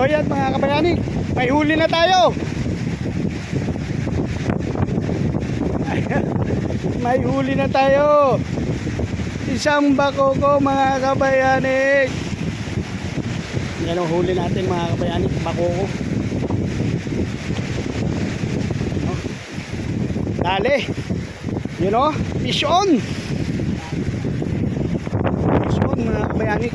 So yan mga kabayani, may huli na tayo. may huli na tayo. Isang bakoko mga kabayani. Yan ang huli natin mga kabayani, bakoko. No? Dali. You know, fish on. Fish on mga kabayani.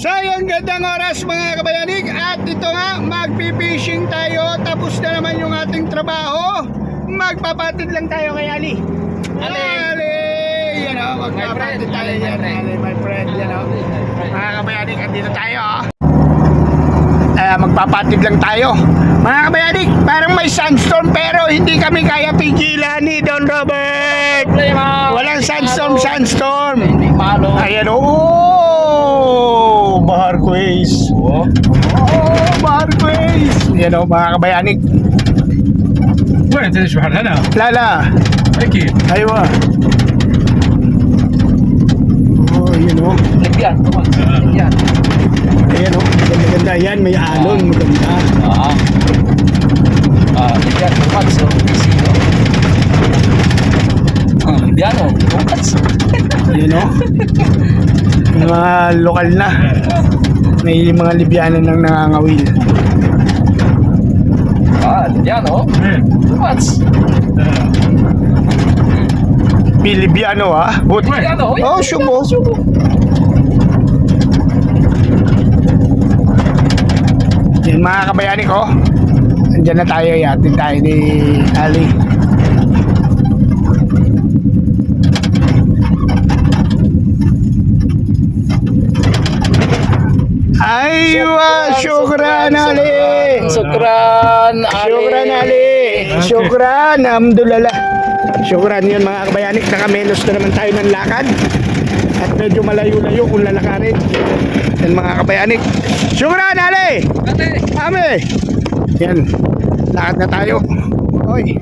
So yung gandang oras mga kabayanig. At ito nga magpipishing tayo. Tapos na naman yung ating trabaho. Magpapatid lang tayo kay Ali. Ali, Ali. Yan o magpapatid friend, tayo yan. Ali my friend yan o mga kabayanig andito tayo uh, magpapatid lang tayo. Mga kabayanig parang may sandstorm pero hindi kami kaya pigilan ni Don Robert. Walang sandstorm sandstorm. Ayan oh, Marquez. Oo. Oh. oh, Marquez. Yan o, mga kabayanig. Wala, ito is Rana na. Lala. Thank you. Aywa. Oh, yun o. Lagyan. Lagyan. Ayan o, maganda-ganda. Yan, may alon. Ah. Maganda. Ah. Ah, lagyan. Tumatso. Sino? Ah, lagyan o. Tumatso. Yan o. mga lokal na may mga libyanan ng nangangawil ah oh. libyano ah. what Bilibyano ha? But, Bilibyano? Oh, oh subo. Subo. Yan mga kabayani ko. Oh. Andiyan na tayo. Yatin tayo ni Ali. Aywa, syukran Ali. Sukran. Syukran Ali. Syukran. Alhamdulillah. Syukran yun mga kabayani. Nakamenos na naman tayo ng lakad. At medyo malayo-layo kung lalakarin. Yan mga kabayani. Syukran Ali. Ate. Ame. Yan. Lakad na tayo. Oy.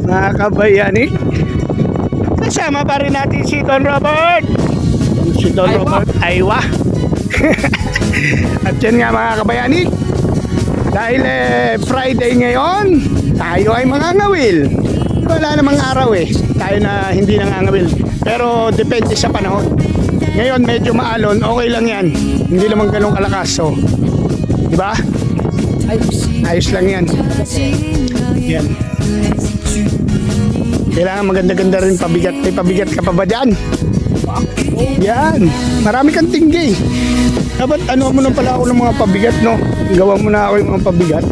Mga kabayani. Kasama pa rin natin si Don Robert. Si Don Aywa. Robert. Aywa. At yan nga mga kabayani. Dahil eh, Friday ngayon, tayo ay mga ngawil. Wala namang araw eh. Tayo na hindi nangangawil. Pero depende sa panahon. Ngayon medyo maalon, okay lang yan. Hindi naman ganun kalakas. So, di ba? Ayos lang yan. Yan. Kailangan maganda-ganda rin pabigat. May pabigat ka pa ba dyan? Yan. Marami kang tinggi. Dapat ano mo na pala ako ng mga pabigat, no? Gawa mo na ako yung mga pabigat.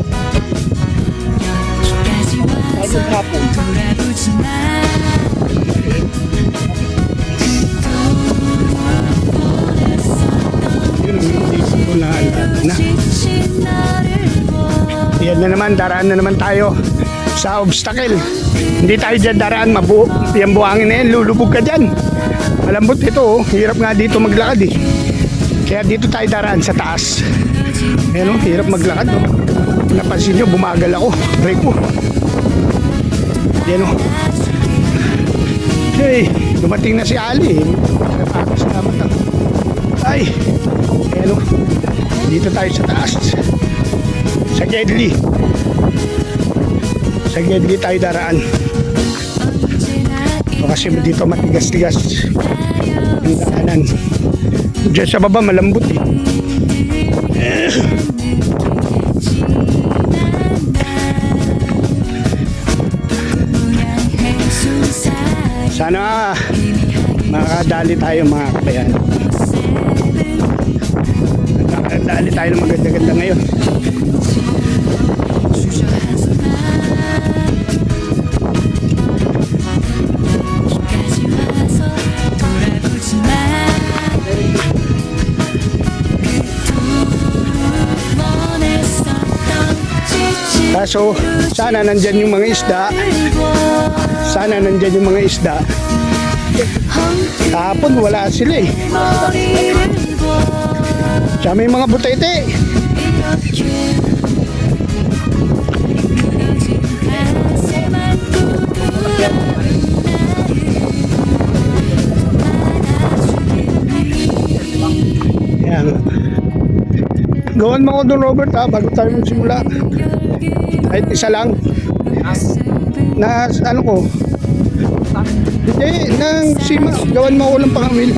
Kahit. Yan na naman, daraan na naman tayo sa obstacle. Hindi tayo dyan daraan, mabu yan buhangin na yan, lulubog ka dyan. Malambot ito, oh. hirap nga dito maglakad eh. Kaya dito tayo daraan sa taas. Ayan oh, hirap maglakad oh. Napansin nyo, bumagal ako. Brake ko. Yan oh. Hey, dumating na si Ali. Salamat ako. Ay, ayan oh. Dito tayo sa taas. Sa Gedli. Sa Gedli tayo daraan. O, kasi dito matigas-tigas ang daanan. Diyan sa baba malambot eh. Sana makakadali tayo mga kabayan. Nakakadali tayo ng maganda-ganda ngayon. Kaso, sana nandyan yung mga isda. Sana nandyan yung mga isda. Kahapon, wala sila eh. Siya may mga butete. Yan. Gawan mo ko doon Robert ha, bago tayo magsimula. Kahit isa lang. Na ano ko? Hindi, nang sima, gawan mo ako ng pangawil.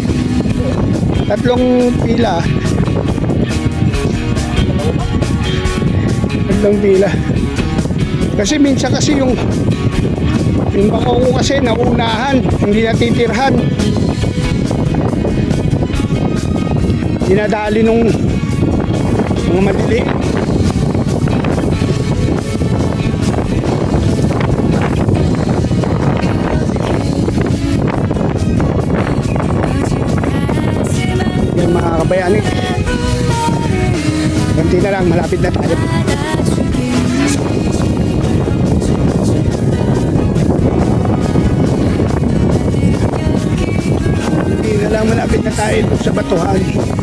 Tatlong pila. Tatlong pila. Kasi minsan kasi yung yung bako ko kasi naunahan, hindi natitirhan. Dinadali nung mga maliliit. Yan mga kabayani. Ganti na lang, malapit na tayo. Hindi na lang, malapit na tayo sa batuhan.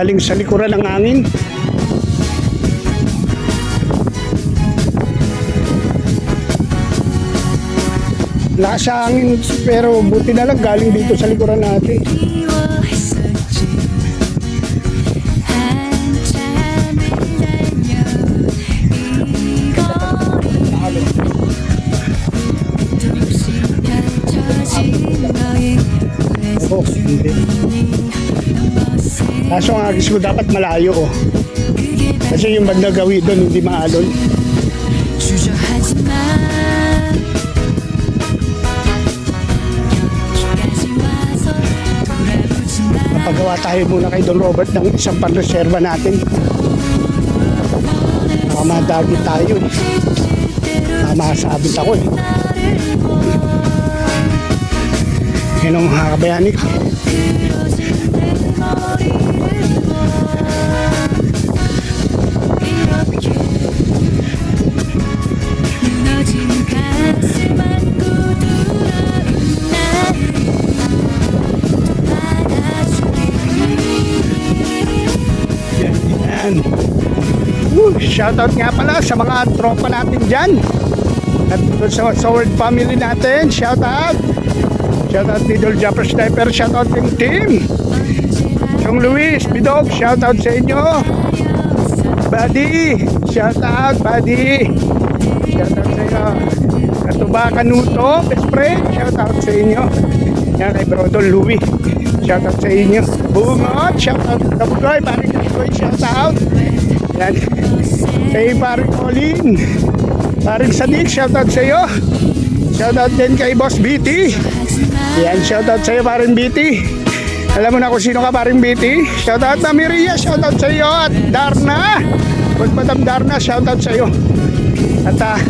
Galing sa likuran ng hangin. Lakas sa hangin, pero buti na lang galing dito sa likuran natin. Oh, hindi. Kaso ang agis ko dapat malayo oh. Kasi yung banda gawi doon hindi maalon. Napagawa tayo muna kay Don Robert ng isang panreserva natin. Mamadagi tayo. Mamasabit ako eh. Yan ang mga kabayani shoutout nga pala sa mga tropa natin dyan. At sa, sa word family natin shoutout. Shoutout ni Dol Japper Sniper shoutout yung team. Yung Luis, Bidog, shoutout sa inyo. Buddy, shoutout, buddy. Shoutout sa inyo. Katuba Kanuto, best friend, shoutout sa inyo. Yan kay Brodol Louis. Shoutout sa inyo. Bungot, shoutout. Kabugoy, paring Kabugoy, shoutout. Yan. Kay paring Colin. Paring Sadik, shoutout sa iyo. Shoutout din kay Boss BT. Yan, shoutout sa iyo, paring BT. Alam mo na kung sino ka, paring BT. Shoutout na Miria, shoutout sa iyo. At Darna. Boss Madam Darna, shoutout sa iyo. At ah,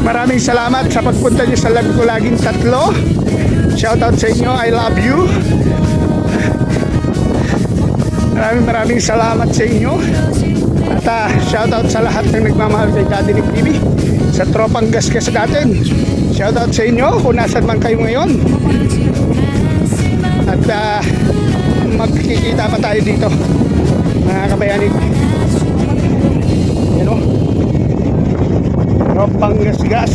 maraming salamat sa pagpunta niyo sa live ko laging tatlo. Shoutout sa inyo, I love you. Maraming maraming salamat sa inyo. At ah, shoutout sa lahat ng nagmamahal kay Daddy Nick TV. Sa tropang gasgas natin. Shoutout sa inyo kung nasan man kayo ngayon. At ah, magkikita pa tayo dito. Mga kabayanin. Yan o. Tropang gasgas.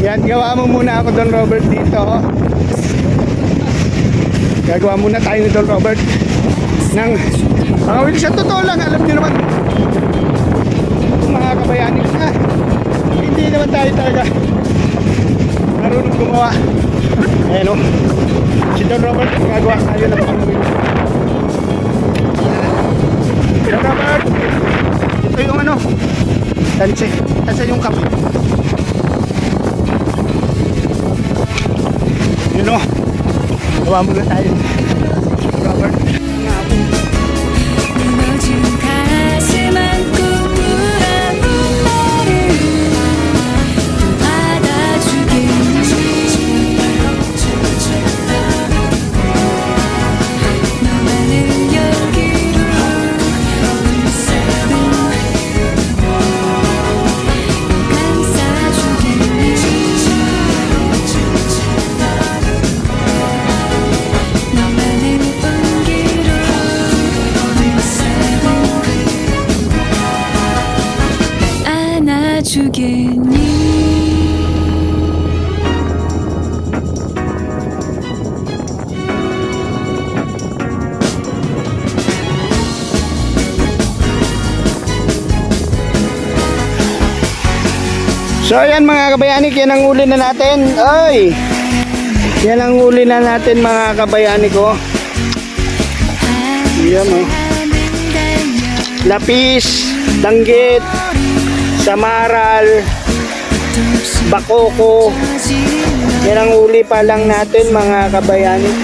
Yan, gawa mo muna ako Don Robert dito. Gagawa muna tayo ni Don Robert ng mga will sa totoo lang, alam niyo naman mga kabayani na hindi naman tayo talaga marunong gumawa ayan o si Don Robert gagawa tayo ng will Don Robert! Ito yung ano? Tanse, tanse yung kape. Yun o gawa muna tayo. Robert So ayan mga kabayanik, yan ang uli na natin. Ay! Yan ang uli na natin mga kabayanik ko. Yan oh. Lapis, danggit, samaral, bakoko. Yan ang uli pa lang natin mga kabayanik.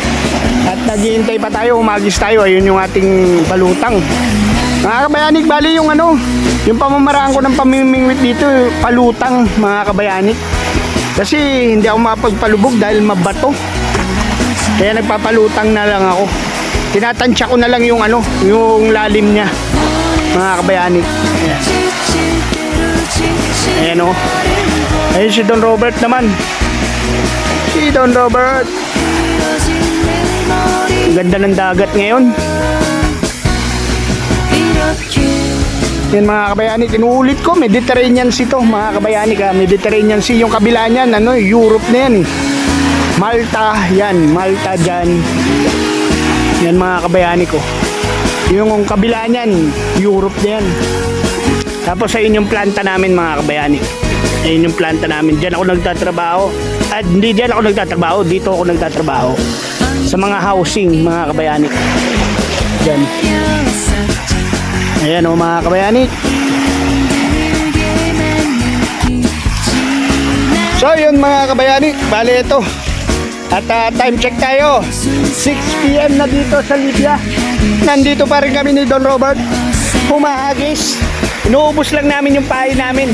At naghihintay pa tayo, umagis tayo. Ayun yung ating balutang. Mga kabayanik, bali yung ano, yung pamamaraan ko ng pamimingwit dito, palutang mga kabayanik. Kasi hindi ako mapagpalubog dahil mabato. Kaya nagpapalutang na lang ako. Tinatansya ko na lang yung ano, yung lalim niya. Mga kabayanik. Ayan. Ayan o. Ayun si Don Robert naman. Si Don Robert. Ganda ng dagat ngayon. Yan mga kabayani, inuulit ko, Mediterranean Sea to, mga kabayani ka, Mediterranean Sea, yung kabila niyan, ano, Europe na yan eh. Malta, yan, Malta dyan. Yan mga kabayani ko. Yung kabila niyan, Europe na yan. Tapos ayun yung planta namin mga kabayani. Ayun yung planta namin. Diyan ako nagtatrabaho. At hindi diyan ako nagtatrabaho, dito ako nagtatrabaho. Sa mga housing, mga kabayani. Ayan o mga kabayani. So yun mga kabayani, bali ito. At ah, time check tayo. 6pm na dito sa Libya. Nandito pa rin kami ni Don Robert. Humahagis. Inuubos lang namin yung pahay namin.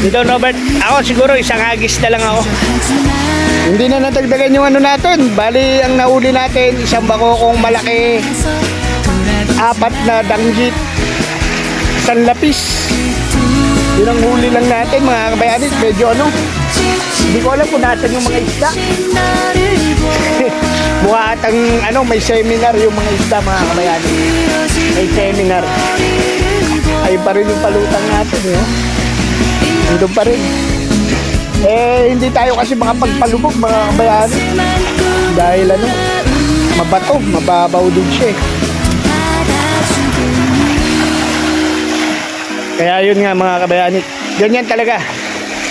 Ni Don Robert, ako siguro isang hagis na lang ako. Hindi na natagdagan yung ano natin. Bali ang nauli natin, isang bakokong malaki, apat na danggit, isang lapis. Yun ang huli lang natin mga kabayanin. Medyo ano, hindi ko alam kung nasan yung mga isda. Mukha atang ano, may seminar yung mga isda mga kabayanin. May seminar. Ayun pa rin yung palutang natin. Eh. oh. Nandun pa rin. Eh, hindi tayo kasi makapagpalubog mga kabayanin. Dahil ano, mabato, mababaw din siya eh. Kaya yun nga mga kabayani, ganyan talaga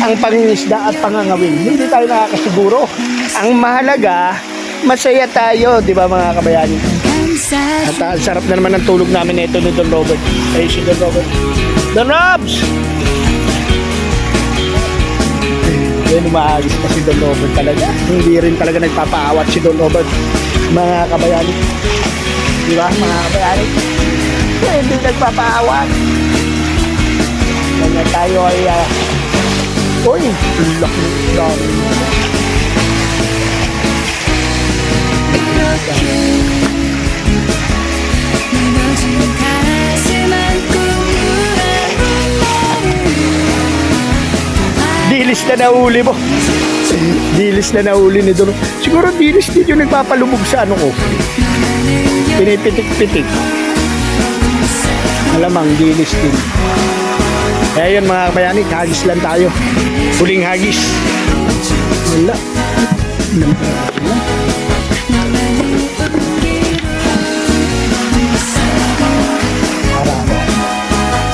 ang pangingisda at pangangawin. Hindi tayo nakakasiguro. Ang mahalaga, masaya tayo, di ba mga kabayani? At ah, sarap na naman ng tulog namin ito ni Don Robert. Ay, si Don Robert. Don Robs! Yan, umaagis pa si Don Robert talaga. Hindi rin talaga nagpapaawat si Don Robert. Mga kabayani. Di ba, mga kabayani? Hindi nagpapaawat. Kanya tayo ay uh, Uy, laki lang. Dilis na nahuli mo. Dilis na nahuli ni Don. Siguro dilis din yung nagpapalubog sa ano ko. Pinipitik-pitik. Alamang dilis din. Kaya yun mga kabayani, hagis lang tayo. Huling hagis. Wala.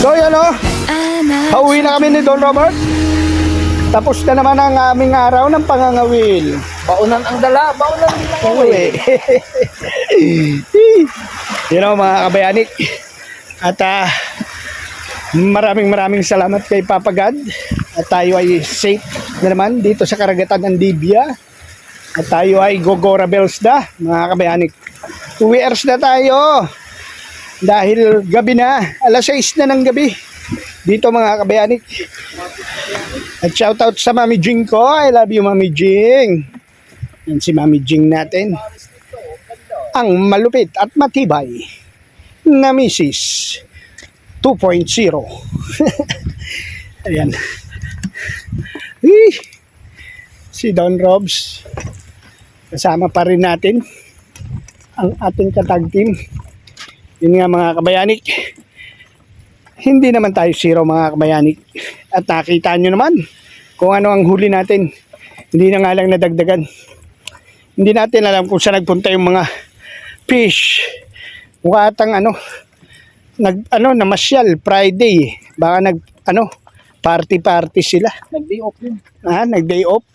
So yan o, pauwi na kami ni Don Robert. Tapos na naman ang aming araw ng pangangawil. Baunan ang dala, baunan din ang Pauwi. Yun o mga kabayani. At ah, maraming maraming salamat kay Papa God. At tayo ay safe na naman dito sa karagatan ng Libya. At tayo ay Gogora Bells na, mga kabayanik. Two years na tayo. Dahil gabi na, alas 6 na ng gabi. Dito mga kabayanik. At shoutout sa Mami Jing ko. I love you Mami Jing. Yan si Mami Jing natin. Ang malupit at matibay na Mrs. 2.0. Ayan. Eh, si Don Robs. Kasama pa rin natin ang ating katag team. Yun nga mga kabayanik. Hindi naman tayo zero mga kabayanik. At nakita nyo naman kung ano ang huli natin. Hindi na nga lang nadagdagan. Hindi natin alam kung saan nagpunta yung mga fish. Mukha atang ano, nag, ano, namasyal, Friday. Baka nag, ano, party-party sila. Nag-day off yun. Ah, nag-day off.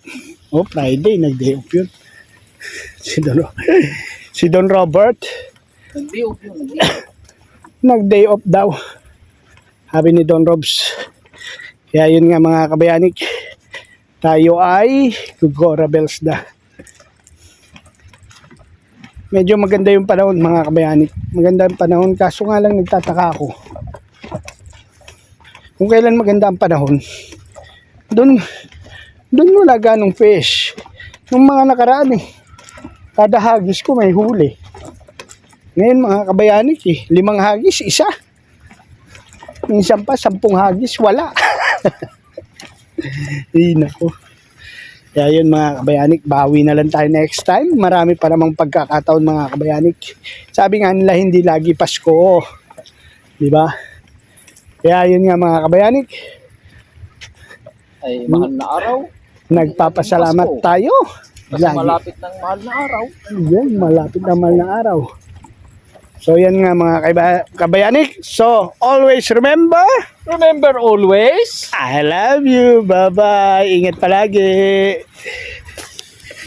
Oh, Friday, nag-day off yun. Si Don, si Don Robert, Nag-day off yun. Nag-day off. daw. Sabi ni Don Robs. Kaya yun nga mga kabayanik. Tayo ay Gugora Bells na. Medyo maganda yung panahon mga kabayanik. Maganda yung panahon kaso nga lang nagtataka ako. Kung kailan maganda ang panahon, doon doon wala ganong fish. Nung mga nakaraan eh, kada hagis ko may huli. Ngayon mga kabayanik eh, limang hagis, isa. Minsan pa, sampung hagis, wala. Ay, nako. Kaya yun mga kabayanik, bawi na lang tayo next time. Marami pa namang pagkakataon mga kabayanik. Sabi nga nila, hindi lagi Pasko. Di ba? Kaya yun nga mga kabayanik, Ay, mahal na araw. nagpapasalamat tayo. Kasi malapit ng mahal na araw. Yan, malapit naman na araw. So yan nga mga kaiba- kabayanik. So always remember, Remember always, I love you. Bye-bye. Ingat palagi.